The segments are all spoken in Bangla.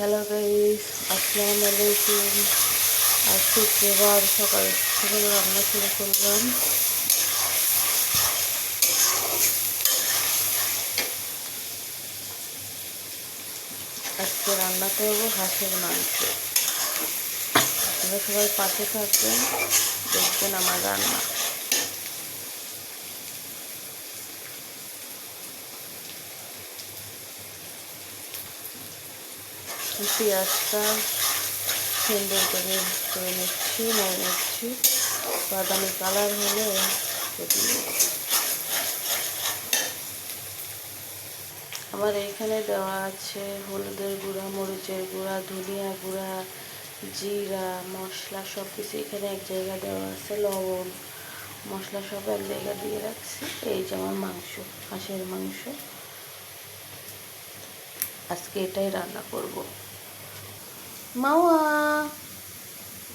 হ্যালো গাইস, আসসালামু আলাইকুম। আজ শুক্রবার, সকাল থেকে রান্না শুরু করলাম। আজকে রান্না করব হাঁসের মাংস। আপনারা সবাই পাশে থাকবেন, দেখবেন আমার রান্না। পেঁয়াজটা সুন্দর করে করে নিচ্ছি নিয়ে নিচ্ছি বাদামি কালার হলে আমার এইখানে দেওয়া আছে হলুদের গুঁড়া, মরিচের গুঁড়া, ধনিয়া গুঁড়া, জিরা, মশলা সব কিছু এখানে এক জায়গায় দেওয়া আছে, লবণ, মশলা সব এক জায়গায় দিয়ে রাখছি। এই যে আমার মাংস, হাঁসের মাংস। আজকে এটাই রান্না করব। মাওয়া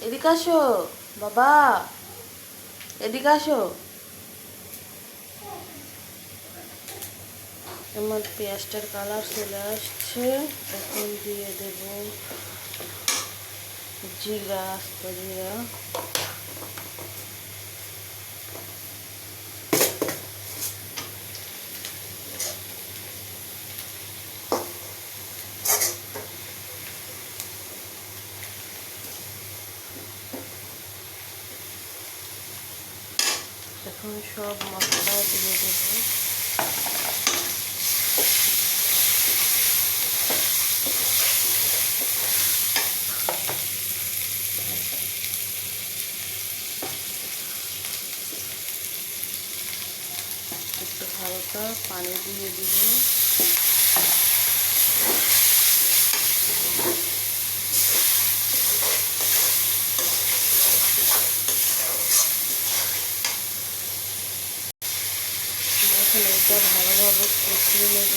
এদিকে আসো বাবা এদিকে আসো আমার পেঁয়াজটার কালার চলে আসছে। এখন দিয়ে দেব জিরা, আস্ত জিরা। এখন সব মশলা দিয়ে দেব। একটু হালকা পানি দিয়ে দিব এখন এটা ভালোভাবে কষিয়ে নেব।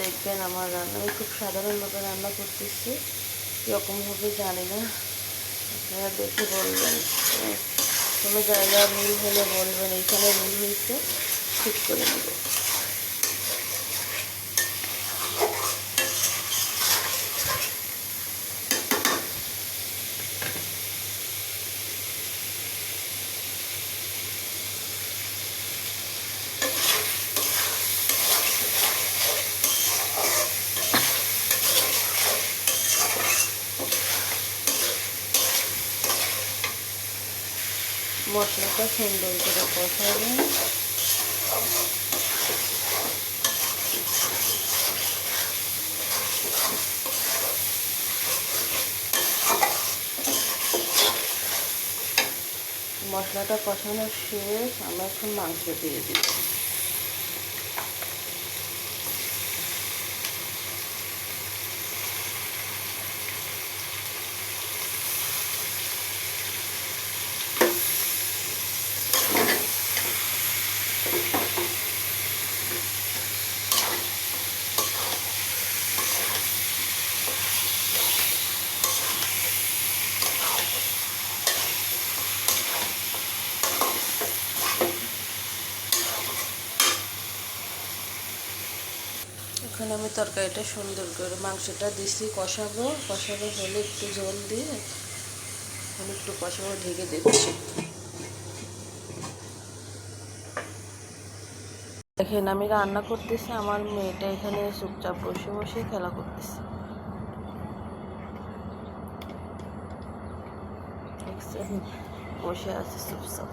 দেখবেন আমার রান্না, আমি খুব সাধারণভাবে রান্না করতেছি, কীরকম হবে জানি না। আপনারা দেখে বলবেন, কোনো জায়গা ভুল হলে বলবেন, এইখানে ভুল হয়েছে, ঠিক করে নেব। মশলাটা সুন্দর করে কষাবে মশলাটা কষানো শেষ আমরা এখন মাংস দিয়ে দিব এখন আমি তরকারিটা সুন্দর করে, মাংসটা দিছি, কষাবো কষাবো হলে একটু জল দিয়ে আমি একটু কষাবো, ঢেকে দিচ্ছি। দেখেন, আমি রান্না করতেছি, আমার মেয়েটা এখানে চুপচাপ বসে বসে খেলা করতেছে। বসে আছে চুপচাপ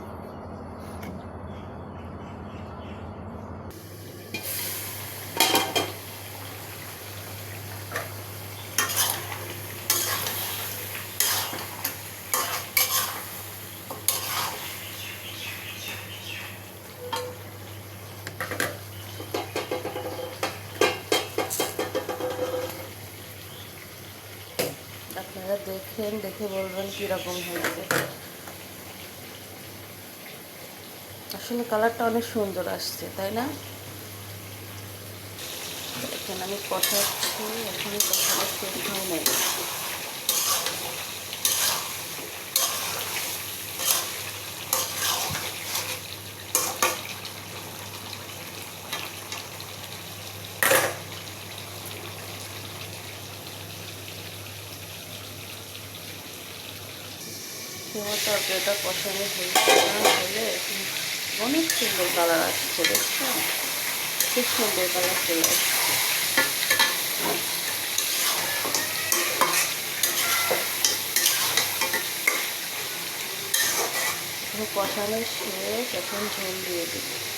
আপনারা দেখেন, দেখে বলবেন কীরকম হয়েছে। আসলে কালারটা অনেক সুন্দর আসছে, তাই না? দেখেন, আমি কষাচ্ছি এখন কষাটা শেষ হয় আমার তরকারিটা না হলে অনেক সুন্দর কালার আসছে দেখছ খুব সুন্দর কালার চলে আসছে কষানো শেষ, এখন ঝোল দিয়ে দিই